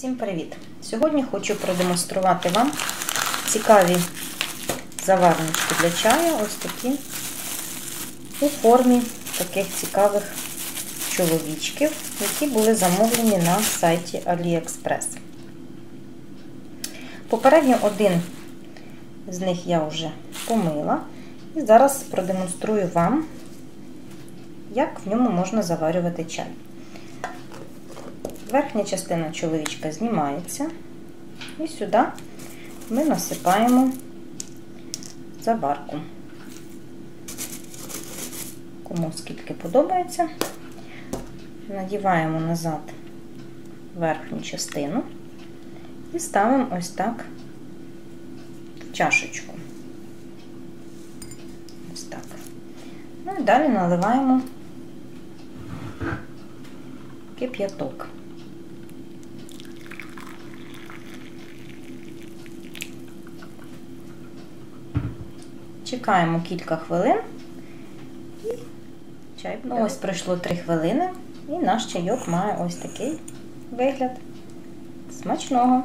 Всім привіт! Сьогодні хочу продемонструвати вам цікаві заварнички для чаю, ось такі у формі таких цікавих чоловічків, які були замовлені на сайті AliExpress. Попередньо один з них я вже помила, і зараз продемонструю вам, як в ньому можна заварювати чай. Верхня частина чоловічка знімається, і сюди ми насипаємо заварку. Кому скільки подобається, надіваємо назад верхню частину і ставимо ось так в чашечку. Ось так. Ну і далі наливаємо кип'яток. Чекаємо кілька хвилин і чай. Ну, ось пройшло 3 хвилини, і наш чайок має ось такий вигляд. Смачного!